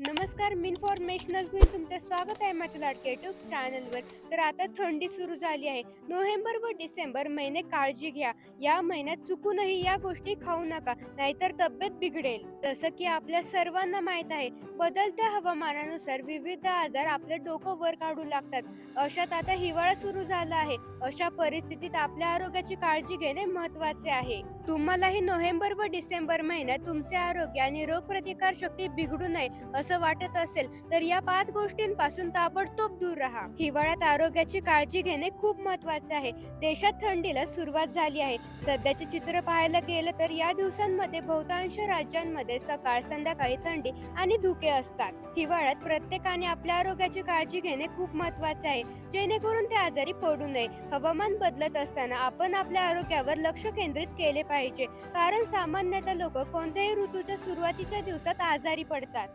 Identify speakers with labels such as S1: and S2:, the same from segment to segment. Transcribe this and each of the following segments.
S1: नमस्कार मी informational queen तुमचं स्वागत आहे माझ्या लाडक्या युट्यूब चॅनलवर तर आता थंडी सुरू झाली आहे. नोव्हेंबर व डिसेंबर महिने काळजी घ्या. या महिन्यात चुकूनही या गोष्टी खाऊ नका नाहीतर तब्येत बिघडेल. जसं की आपल्या सर्वांना माहीत आहे बदलत्या हवामानानुसार विविध आजार आपले डोकं वर काढू लागतात. अशात आता हिवाळा सुरू झाला आहे. अशा परिस्थितीत आपल्या आरोग्याची काळजी घेणे महत्त्वाचे आहे. तुम्हालाही नोव्हेंबर व डिसेंबर महिन्यात तुमचे आरोग्य आणि रोगप्रतिकार शक्ती बिघडू नये असं वाटत असेल तर या पाच गोष्टींपासून ताबडतोब दूर राहा. हिवाळ्यात आरोग्याची काळजी घेणे खूप महत्त्वाचे आहे. देशात थंडीला सुरुवात झाली आहे. सध्याचे चित्र पाहायला गेलं तर या दिवसांमध्ये बहुतांश राज्यांमध्ये सकाळ संध्याकाळी थंडी आणि धुके असतात. हिवाळ्यात प्रत्येकाने आपल्या आरोग्याची काळजी घेणे खूप महत्त्वाचे आहे. जेणेकरून ते आजारी पडू नये. हवामान बदलत असताना आपण आपल्या आरोग्यावर लक्ष केंद्रित केले पाहिजे. कारण सामान्यतः लोक कोणत्याही ऋतूच्या सुरुवातीच्या दिवसात आजारी पडतात.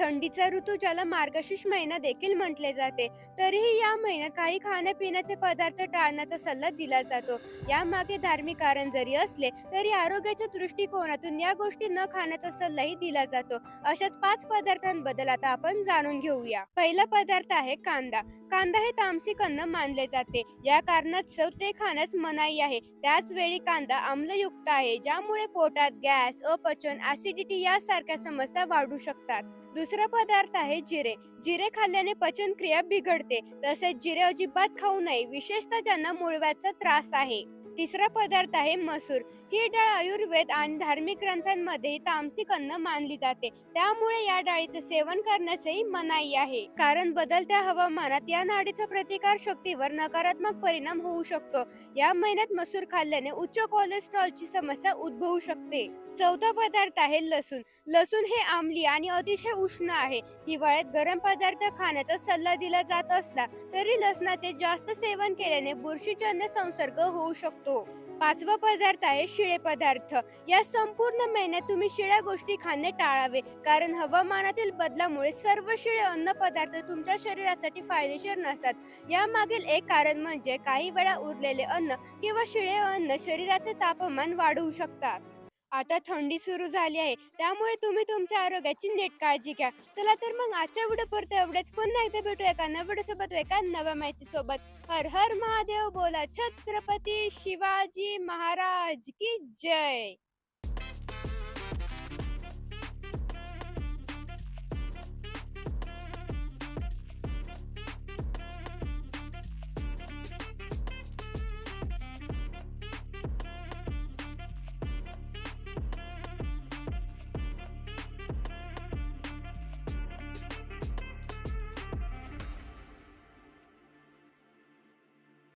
S1: थंडीचा ऋतू ज्याला मार्गशीर्ष महिना देखील म्हटले जाते तरीही या महिन्यात काही खाण्यापिण्याचे पदार्थ टाळण्याचा सल्ला दिला जातो. यामागे धार्मिक कारण जरी असले तरी आरोग्याच्या दृष्टिकोनातून या गोष्टी न खाण्याचा सल्लाही दिला जातो. अशाच पाच पदार्थांबद्दल आता आपण जाणून घेऊया. पहिला पदार्थ आहे कांदा. कांदा हे तामसिक अन्न मानले जाते. या कारणास्तव ते खाण्यास मनाई आहे. त्याच वेळी कांदा आम्लयुक्त आहे ज्यामुळे पोटात गॅस अपचन ऍसिडिटी यासारख्या समस्या वाढू शकतात. दुसरा पदार्थ आहे जिरे. जिरे खाल्ल्याने पचनक्रिया बिघडते. तसेच जिरे अजिबात खाऊ नये. विशेषतः ज्यांना मुळव्याचा त्रास आहे. तिसरा पदार्थ आहे मसूर. ही डाळ आयुर्वेद आणि धार्मिक ग्रंथांमध्ये तामसिक अन्न मानली जाते. त्यामुळे या डाळीचे सेवन करण्यासही मनाई आहे. कारण बदलत्या हवामानात या नाडीचा प्रतिकार शक्तीवर नकारात्मक परिणाम होऊ शकतो. या महिन्यात मसूर खाल्ल्याने उच्च कोलेस्ट्रॉलची समस्या उद्भवू शकते. चौथा पदार्थ आहे लसूण. लसूण हे आमली आणि अतिशय उष्ण आहे. हिवाळ्यात गरम पदार्थ खाण्याचा सल्ला दिला जात असला तरी लसणाचे जास्त सेवन केल्याने बुरशीजन्य संसर्ग होऊ शकतो. पाचवा पदार्थ आहे शिळे पदार्थ. या संपूर्ण महिन्यात तुम्ही शिळ्या गोष्टी खाणे टाळावे. कारण हवामानातील बदलामुळे सर्व शिळे अन्न पदार्थ तुमच्या शरीरासाठी फायदेशीर नसतात. यामागील एक कारण म्हणजे काही वेळा उरलेले अन्न किंवा शिळे अन्न शरीराचे तापमान वाढवू शकतात. आता थंडी सुरू झाली आहे. त्यामुळे तुम्ही तुमच्या आरोग्याची नीट काळजी घ्या. चला तर मग आजच्या व्हिडिओ परत एवढेच. पुन्हा एकदा भेटू एका नव्या सोबत एका नव्या माहिती सोबत हर हर महादेव बोला. छत्रपती शिवाजी महाराज की जय!